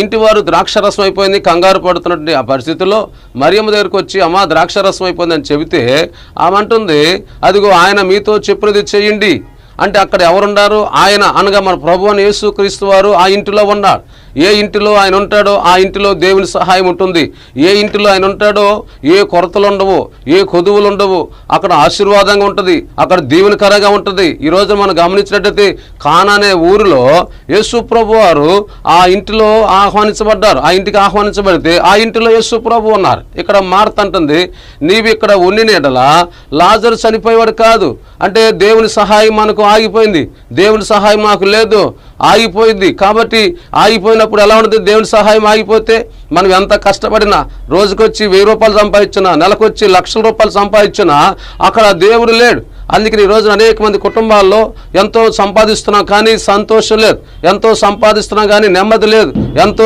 ఇంటి వారు ద్రాక్షరసం అయిపోయింది కంగారు పడుతున్నటువంటి ఆ పరిస్థితిలో మరియమ్మ దగ్గరికి వచ్చి అమ్మ ద్రాక్షరసం అయిపోయింది అని చెబితే ఆమె అంటుంది అదిగో ఆయన మీతో చెప్పినది చేయండి. అంటే అక్కడ ఎవరున్నారు ఆయన అనగా మన ప్రభు అని యేసు క్రీస్తు వారు ఆ ఇంటిలో ఉన్నారు. ఏ ఇంటిలో ఆయన ఉంటాడో ఆ ఇంటిలో దేవుని సహాయం ఉంటుంది. ఏ ఇంటిలో ఆయన ఉంటాడో ఏ కొరతలు ఉండవు ఏ కొదువులు ఉండవు అక్కడ ఆశీర్వాదంగా ఉంటుంది అక్కడ దీవెనకరంగా ఉంటుంది. ఈరోజు మనం గమనించినట్టయితే కాన్ అనే ఊరిలో యేసుప్రభు వారు ఆ ఇంటిలో ఆహ్వానించబడ్డారు. ఆ ఇంటికి ఆహ్వానించబడితే ఆ ఇంటిలో యేసుప్రభు ఉన్నారు. ఇక్కడ మార్త అంటుంది నీవి ఇక్కడ ఉండిన నీడలా లాజరు చనిపోయేవాడు కాదు. అంటే దేవుని సహాయం మనకు ఆగిపోయింది. దేవుని సహాయం మాకు లేదు. ఆగిపోయింది. కాబట్టి ఆగిపోయిన ఆగిపోయినప్పుడు ఎలా ఉంటుంది? దేవుని సహాయం ఆగిపోతే మనం ఎంత కష్టపడినా రోజుకొచ్చి వెయ్యి రూపాయలు సంపాదించినా నెలకొచ్చి లక్షల రూపాయలు సంపాదించినా అక్కడ దేవుడు లేడు. అందుకని ఈ రోజున అనేక మంది కుటుంబాల్లో ఎంతో సంపాదిస్తున్నాం కానీ సంతోషం లేదు. ఎంతో సంపాదిస్తున్నాం కానీ నెమ్మది లేదు. ఎంతో